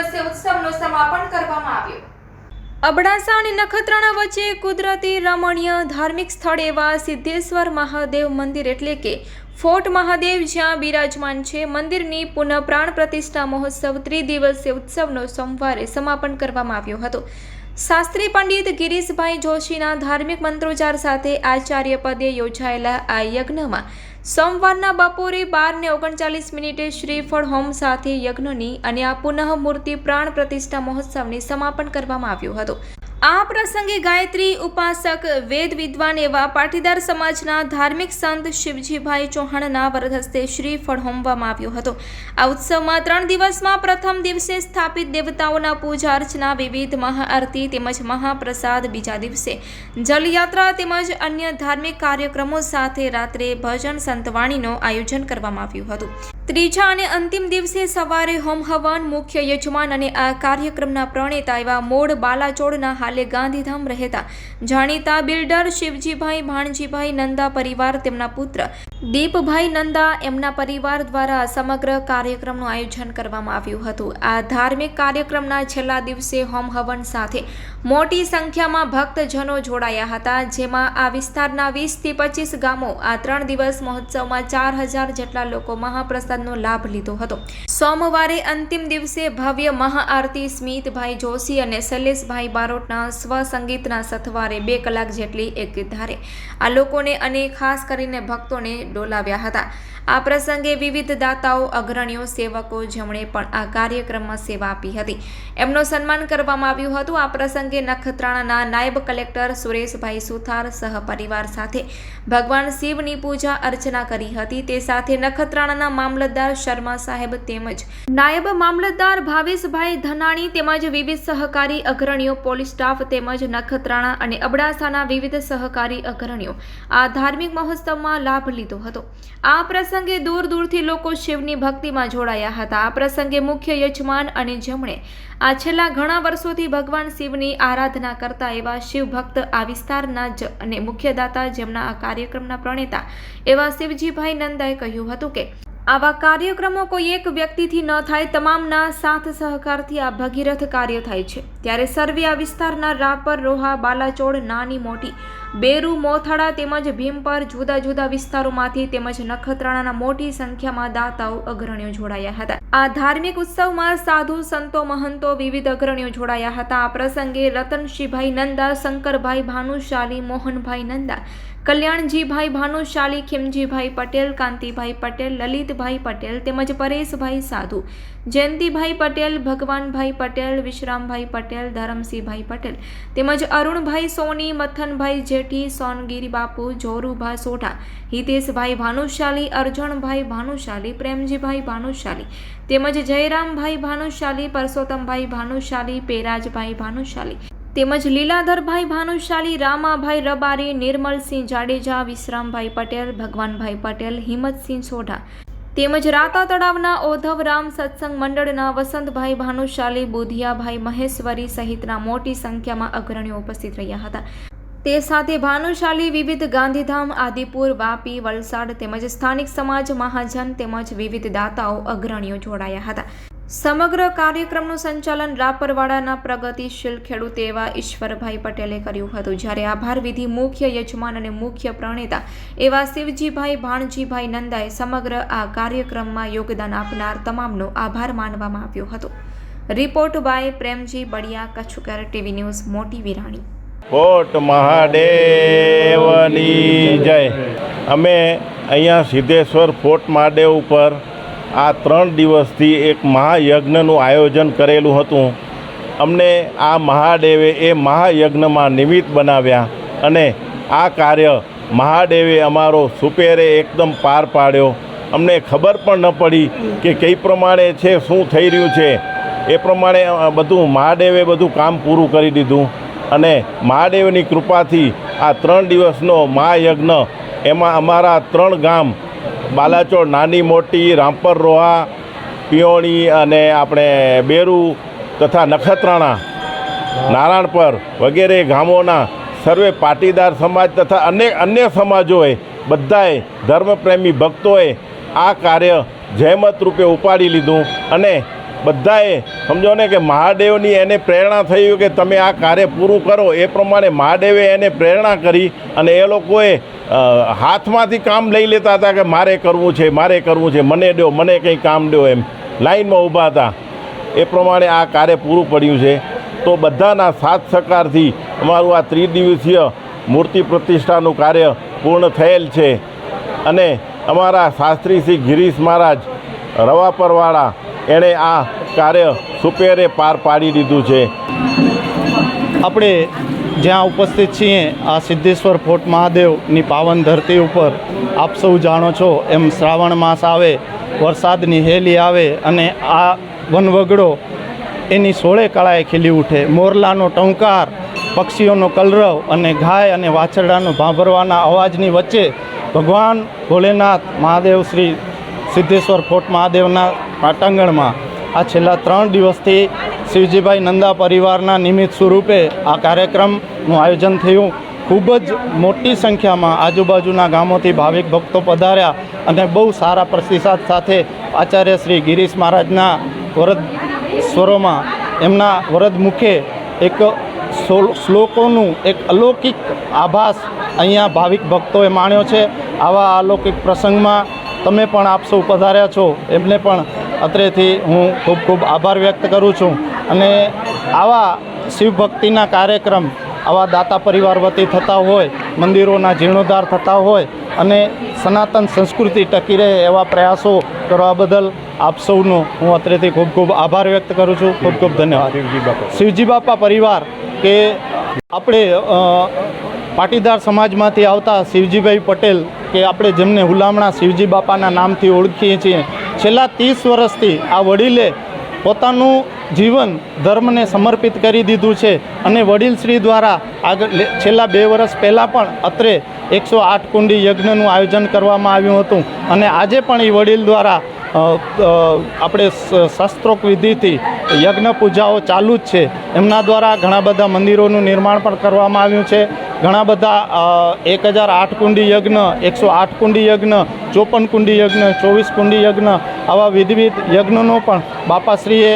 દિવસીય ઉત્સવનું સમાપન કરવામાં આવ્યું. અબડાસા અને નખત્રાણા વચ્ચે કુદરતી રમણીય ધાર્મિક સ્થળ એવા સિદ્ધેશ્વર મહાદેવ મંદિર એટલે કે ફોર્ટ મહાદેવ જ્યાં બિરાજમાન છે. મંદિરની પુનઃ પ્રાણ પ્રતિષ્ઠા મહોત્સવ ત્રિદિવસીય ઉત્સવનો સોમવારે સમાપન કરવામાં આવ્યો હતો. શાસ્ત્રી પંડિત ગિરીશભાઈ જોશીના ધાર્મિક મંત્રોચ્ચાર સાથે આચાર્ય પદે યોજાયેલા આ યજ્ઞમાં સોમવારના બપોરે બાર ને ઓગણચાલીસ મિનિટે શ્રીફળ હોમ સાથે યજ્ઞની અને આ પુનઃ મૂર્તિ પ્રાણ પ્રતિષ્ઠા મહોત્સવની સમાપન કરવામાં આવ્યું હતું. આ પ્રસંગે ગાયત્રી, ઉપાસક, વેદ વિદ્વાન એવા પાટીદાર સમાજના ધાર્મિક સંત શિવજીભાઈ ચૌહાણના વરદ હસ્તે શ્રીફળ હોમવામાં આવ્યો હતો. આ ઉત્સવમાં ત્રણ દિવસમાં પ્રથમ દિવસે સ્થાપિત દેવતાઓના પૂજા અર્ચના, વિવિધ મહાઆરતી તેમજ મહાપ્રસાદ, બીજા દિવસે જલયાત્રા તેમજ અન્ય ધાર્મિક કાર્યક્રમો સાથે રાત્રે ભજન સંતવાણીનું આયોજન કરવામાં આવ્યું હતું. ત્રીજા અને અંતિમ દિવસે સવારે હોમ હવન મુખ્ય યજમાન અને આ કાર્યક્રમના પ્રણેતા એવા મોડ બાલાચોડના હાલે ગાંધીધામ રહેતા જાણીતા બિલ્ડર શિવજીભાઈ ભાણજીભાઈ નંદા પરિવાર તેમના પુત્ર દીપભાઈ નંદા એમના પરિવાર દ્વારા સમગ્ર કાર્યક્રમનું આયોજન કરવામાં આવ્યું હતું. આ ધાર્મિક કાર્યક્રમના છેલ્લા દિવસે હોમ હવન સાથે મોટી સંખ્યામાં ભક્તજનો જોડાયા હતા, જેમાં આ વિસ્તારના વીસથી પચીસ ગામો આ ત્રણ દિવસ મહોત્સવમાં ચાર હજાર જેટલા લોકો મહાપ્રસાદનો લાભ લીધો હતો. સોમવારે અંતિમ દિવસે ભવ્ય મહાઆરતી સ્મિતભાઈ જોશી અને શૈલેષભાઈ બારોટના સ્વસંગીતના સથવારે બે કલાક જેટલી એક ધારે. આ લોકોને અને ખાસ કરીને ભક્તોને ડોલાવ્યા હતા. આ પ્રસંગે વિવિધ દાતાઓ, અગ્રણીઓ, સેવકો જેમણે પણ આ કાર્યક્રમમાં સેવા આપી હતી. એમનું સન્માન કરવામાં આવ્યું હતું. આ પ્રસંગે નખત્રાણાના નાયબ કલેક્ટર સુરેશભાઈ સુથાર સહપરિવાર સાથે ભગવાન શિવની પૂજા અર્ચના કરી હતી. તે સાથે નખત્રાણાના મામલતદાર શર્મા સાહેબ તેમજ નાયબ મામલતદાર ભાવેશભાઈ ધનાણી તેમજ વિવિધ સહકારી અગ્રણીઓ, પોલીસ સ્ટાફ તેમજ નખત્રાણા અને અબડાસાના વિવિધ સહકારી અગ્રણીઓ આ ધાર્મિક મહોત્સવમાં લાભ લીધો. હતો. આ પ્રસંગે દૂર દૂરથી લોકો શિવની ભક્તિમાં જોડાયા હતા. આ પ્રસંગે મુખ્ય યજમાન અને જમણે આ છેલ્લા ઘણા વર્ષોથી ભગવાન શિવની આરાધના કરતા એવા શિવ ભક્ત આ વિસ્તારના જ અને મુખ્ય દાતા જેમના આ કાર્યક્રમના પ્રણેતા એવા શિવજીભાઈ નંદાએ કહ્યું હતું કે, આવા કાર્યક્રમો કોઈ એક વ્યક્તિથી ન થાય. તમામના સાથ સહકારથી આ ભગીરથ કાર્ય થાય છે. ત્યારે સર્વે આ વિસ્તારના રાપર, રોહા, બાલાચોડ, નાની, મોટી, બેરુ, મોથાળા તેમજ ભીમપર જુદા જુદા વિસ્તારોમાંથી તેમજ નખત્રાણાના મોટી સંખ્યામાં દાતાઓ અગ્રણીઓ જોડાયા હતા. આ ધાર્મિક ઉત્સવમાં સાધુ, સંતો, મહંતો વિવિધ અગ્રણીઓ જોડાયા હતા. આ પ્રસંગે રતનશીભાઈ નંદા, શંકરભાઈ ભાનુશાલી, મોહનભાઈ નંદા, કલ્યાણજીભાઈ ભાનુશાલી, ખીમજીભાઈ પટેલ, કાંતિભાઈ પટેલ, લલિતભાઈ પટેલ તેમજ પરેશભાઈ સાધુ, જયંતિભાઈ પટેલ, ભગવાનભાઈ પટેલ, વિશ્રામભાઈ પટેલ ધરમસિંહભાઈ પટેલ. તેમજ અરુણભાઈ સોની, મથનભાઈ જેઠી, સોનગીરી બાપુ, જોરુભા સોઢા, હિતેશભાઈ ભાનુશાલી, અર્જણભાઈ ભાનુશાલી, પ્રેમજીભાઈ ભાનુશાલી, તેમજ જયરામભાઈ ભાનુશાલી, પરસોત્તમભાઈ ભાનુશાલી, પેરાજભાઈ ભાનુશાલી, તેમજ લીલાધરભાઈ ભાનુશાલી, રામાભાઈ રબારી, નિર્મલસિંહ જાડેજા, વિશ્રામભાઈ પટેલ, ભગવાનભાઈ પટેલ, હિંમતસિંહ સોઢા તેમજ રાતા તળાવના ઓધવરામ સત્સંગ મંડળના વસંતભાઈ ભાનુશાલી, બુધિયાભાઈ મહેશ્વરી સહિતના મોટી સંખ્યામાં અગ્રણીઓ ઉપસ્થિત રહ્યા હતા. તે સાથે ભાનુશાલી, વિવિધ ગાંધીધામ, આદિપુર, વાપી, વલસાડ તેમજ સ્થાનિક સમાજ, મહાજન તેમજ વિવિધ દાતાઓ અગ્રણીઓ જોડાયા હતા. સમગ્ર કાર્યક્રમનું સંચાલન રાપરવાડાના પ્રગતિશીલ ખેડૂત એવા ઈશ્વરભાઈ પટેલે કર્યું હતું. જ્યારે આભાર વિધિ મુખ્ય યજમાન અને મુખ્ય પ્રણેતા એવા શિવજીભાઈ, ભાણજીભાઈ નંદાએ સમગ્ર આ કાર્યક્રમમાં યોગદાન આપનાર તમામનો આભાર માનવામાં આવ્યો હતો. Report by Premji Baliya Kachchhkar TV news, Moti Virani. કોટ મહાદેવની જય. અમે અહીંયા સિદ્ધેશ્વર ફોર્ટ મહાદેવ ઉપર આ ત્રણ દિવસથી એક મહાયજ્ઞનું આયોજન કરેલું હતું. અમને આ મહાદેવે એ મહાયજ્ઞમાં નિમિત્ત બનાવ્યા અને આ કાર્ય મહાદેવે અમારો સુપેરે એકદમ પાર પાડ્યો. અમને ખબર પણ ન પડી કે કઈ પ્રમાણે છે, શું થઈ રહ્યું છે. એ પ્રમાણે બધું મહાદેવે બધું કામ પૂરું કરી દીધું અને મહાદેવની કૃપાથી આ ત્રણ દિવસનો મહાયજ્ઞ, એમાં અમારા ત્રણ ગામ બાલાચોડ નાની મોટી, રામપર રોહા, પિયોણી અને આપણે બેરુ તથા નખત્રાણા, નારાયણપર વગેરે ગામોના સર્વે પાટીદાર સમાજ તથા અનેક અન્ય સમાજોએ બધાએ ધર્મપ્રેમી ભક્તોએ આ કાર્ય જહેમત રૂપે ઉપાડી લીધું અને બધાએ સમજો ને કે મહાદેવની એને પ્રેરણા થઈ કે તમે આ કાર્ય પૂરું કરો. એ પ્રમાણે મહાદેવે એને પ્રેરણા કરી અને એ લોકોએ હાથમાંથી કામ લઈ લેતા હતા કે મારે કરવું છે, મારે કરવું છે, મને દો, મને કંઈ કામ દો એમ. લાઈનમાં ઊભા હતા. એ પ્રમાણે આ કાર્ય પૂરું પડ્યું છે. તો બધાના સાથ સહકારથી અમારું આ ત્રિદિવસીય મૂર્તિ પ્રતિષ્ઠાનું કાર્ય પૂર્ણ થયેલ છે. અને અમારા શાસ્ત્રી શ્રી ગિરીશ મહારાજ રવાપરવાળા એણે આ કાર્ય સુપેરે પાર પાડી દીધું છે. આપણે જ્યાં ઉપસ્થિત છીએ આ સિદ્ધેશ્વર ફોર્ટ મહાદેવની પાવન ધરતી ઉપર. આપ સૌ જાણો છો એમ શ્રાવણ માસ આવે, વરસાદની હેલી આવે અને આ વનવગડો એની સોળે કળાએ ખીલી ઉઠે. મોરલાનો ટંકાર, પક્ષીઓનો કલરવ અને ગાય અને વાછરડાનો ભાંભરવાના અવાજની વચ્ચે ભગવાન ભોલેનાથ મહાદેવ શ્રી સિદ્ધેશ્વર ફોર્ટ મહાદેવના પાટાંગણમાં આ છેલ્લા ત્રણ દિવસથી શિવજીભાઈ નંદા પરિવારના નિમિત્ત સ્વરૂપે આ કાર્યક્રમનું આયોજન થયું. ખૂબ જ મોટી સંખ્યામાં આજુબાજુના ગામોથી ભાવિક ભક્તો પધાર્યા અને બહુ સારા પ્રતિસાદ સાથે આચાર્ય શ્રી ગિરીશ મહારાજના વરદ સ્વરોમાં એમના વરદ મુખે એક શ્લોકોનું એક અલૌકિક આભાસ અહીંયા ભાવિક ભક્તોએ માણ્યો છે. આવા અલૌકિક પ્રસંગમાં તમે પણ આપ પધાર્યા છો. એમને પણ અત્રેથી હું ખૂબ ખૂબ આભાર વ્યક્ત કરું છું. અને આવા શિવભક્તિના કાર્યક્રમ આવા દાતા પરિવાર વતી થતા હોય મંદિરોના જીર્ણોદ્ધાર થતા હોય અને સનાતન સંસ્કૃતિ ટકી રહે એવા પ્રયાસો કરવા બદલ આપ સૌનો હું અત્રેથી ખૂબ ખૂબ આભાર વ્યક્ત કરું છું. ખૂબ ખૂબ ધન્યવાદ. શિવજી બાપા. પરિવાર કે આપણે પાટીદાર સમાજમાંથી આવતા શિવજીભાઈ પટેલ કે આપણે જેમને હુલામણા શિવજી બાપાના નામથી ઓળખીએ છીએ છેલ્લા ત્રીસ વર્ષથી આ વડીલે પોતાનું જીવન ધર્મને સમર્પિત કરી દીધું છે અને વડીલશ્રી દ્વારા આગળ છેલ્લા બે વર્ષ પહેલાં પણ અત્રે એકસો આઠ કુંડી યજ્ઞનું આયોજન કરવામાં આવ્યું હતું. અને આજે પણ એ વડીલ દ્વારા આપણે શાસ્ત્રોક વિધિથી યજ્ઞ પૂજાઓ ચાલુ જ છે. એમના દ્વારા ઘણા બધા મંદિરોનું નિર્માણ પણ કરવામાં આવ્યું છે. ઘણા બધા એક હજાર આઠ કુંડી યજ્ઞ, એકસો આઠ કુંડી યજ્ઞ, ચોપન કુંડી યજ્ઞ, ચોવીસ કુંડી યજ્ઞ, આવા વિધવિધ યજ્ઞનો પણ બાપાશ્રીએ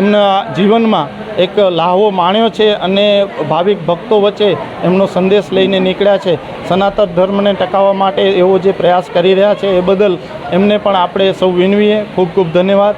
એમના જીવનમાં એક લાહવો માણ્યો છે અને ભાવિક ભક્તો વચ્ચે એમનો સંદેશ લઈને નીકળ્યા છે. સનાતન ધર્મને ટકાવવા માટે એવો જે પ્રયાસ કરી રહ્યા છે એ બદલ એમને પણ આપણે સૌ વિનવીએ. ખૂબ ખૂબ ધન્યવાદ.